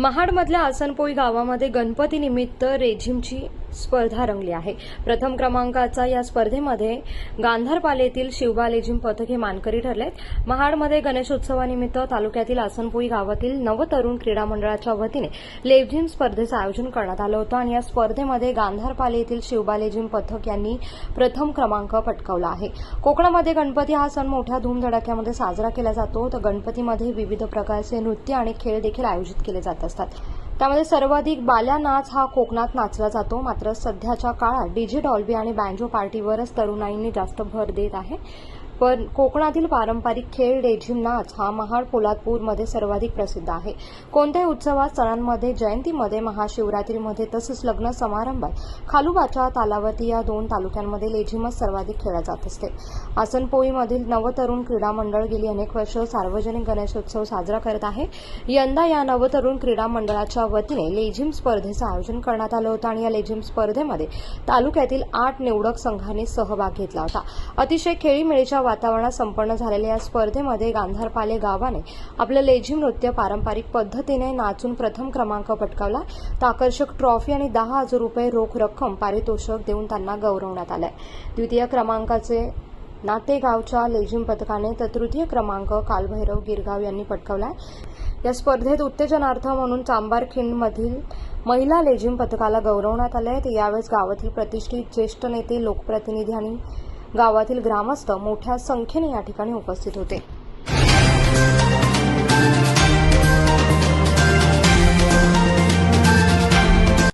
महाडमधल्या आसनपोई गावामध्ये गणपती निमित्त रेझिमची स्पर्धा रंगली आहे. प्रथम क्रमांकाचा या स्पर्धेमध्ये गांधारपालेतील येथील पथक हे मानकरी ठरलेत. महाडमध्ये गणेशोत्सवानिमित्त तालुक्यातील आसनपोई गावातील नवतरुण क्रीडा मंडळाच्या वतीने लेझिम स्पर्धेचं आयोजन करण्यात आलं होतं आणि या स्पर्धेमध्ये गांधारपाले येथील शिवबा पथक यांनी प्रथम क्रमांक पटकावला आहे. कोकणामध्ये गणपती हा सण मोठ्या धूमधडाक्यामध्ये साजरा केला जातो. तर गणपतीमध्ये विविध प्रकारचे नृत्य आणि खेळ देखील आयोजित केले जात असतात. त्यामध्ये सर्वाधिक बाल्या नाच हा कोकणात नाचला जातो. मात्र सध्याच्या काळात डीजे डॉल्बी आणि बँजो पार्टीवरच तरुणाईंनी जास्त भर देत आहे. पण कोकणातील पारंपरिक खेळ रेझिम नाच हा महाड पोलादपूरमध्ये सर्वाधिक प्रसिद्ध आहे. कोणत्याही उत्सवात सणांमध्ये जयंतीमध्ये महाशिवरात्रीमध्ये तसंच लग्न समारंभात खालुबाच्या तालावती या दोन तालुक्यांमध्ये लेझिमच सर्वाधिक खेळला जात असते. आसनपोईमधील नवतरुण क्रीडा मंडळ गेली अनेक वर्ष सार्वजनिक गणेशोत्सव साजरा करत आहे. यंदा या नवतरुण क्रीडा मंडळाच्या वतीने लेझिम स्पर्धेचं आयोजन करण्यात आलं होतं आणि या लेझिम स्पर्धेमध्ये तालुक्यातील आठ निवडक संघांनी सहभाग घेतला होता. अतिशय खेळीमेळीच्या वातावरणात संपन्न झालेल्या या स्पर्धेमध्ये गांधारपाले गावाने आपलं लेझिम नृत्य पारंपरिक पद्धतीने नाचून प्रथम क्रमांक पटकावला. तर आकर्षक ट्रॉफी आणि दहा हजार रुपये रोख रक्कम पारितोषक देऊन त्यांना गौरवण्यात आलंय. द्वितीय क्रमांकाचे नातेगावच्या लेझिम पथकाने तर तृतीय क्रमांक कालभैरव गिरगाव यांनी पटकावलाय. या स्पर्धेत उत्तेजनार्थ म्हणून चांबारखिंडमधील महिला लेझिम पथकाला गौरवण्यात आले तर यावेळेस गावातील प्रतिष्ठित ज्येष्ठ नेते लोकप्रतिनिधी आणि गावातील ग्रामस्थ मोठ्या संख्येने या ठिकाणी उपस्थित होते.